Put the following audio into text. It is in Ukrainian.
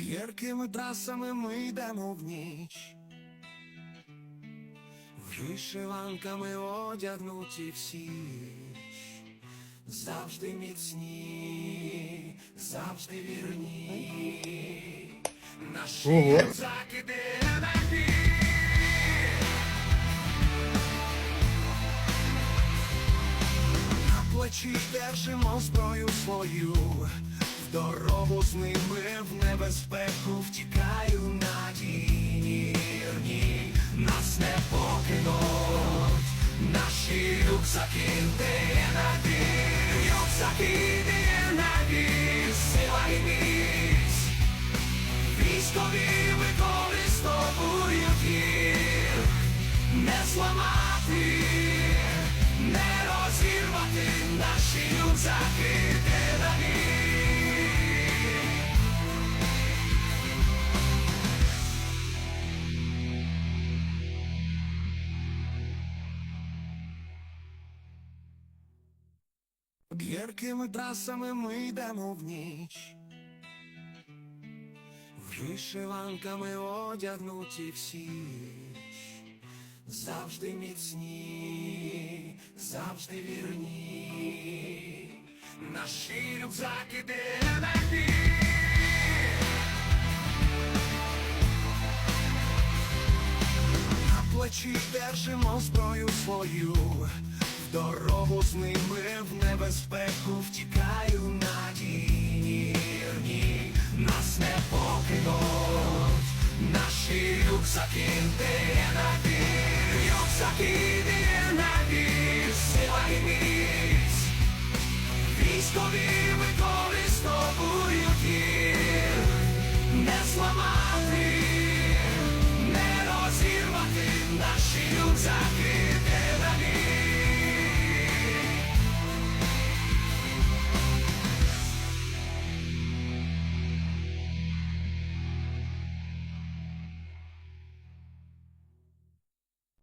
Гіркими трасами ми йдемо в ніч. Вишиванками одягнуті всі, завжди міцні, завжди вірні. Наші де на. На плечі держимо зброю свою, дорогу з ними в небезпеку втікаю надійні, нас не покинуть, наші рюкзаки де надій, рюкзаки де надій, сила і міць, військові використовують їх, не зламати, не розірвати наші рюкзаки Гіркими трасами ми йдемо в ніч. Вишиванками одягнуті всі, завжди міцні, завжди вірні. Наші рюкзаки де на На плечі держимо зброю свою, дорогу з ними в небезпеку втікаю на надійні, нас не покинуть, наші рюкзаки де надій, рюкзаки де надій, сила і міць, військові використовують їх, не зламати, не розірвати наші рюкзаки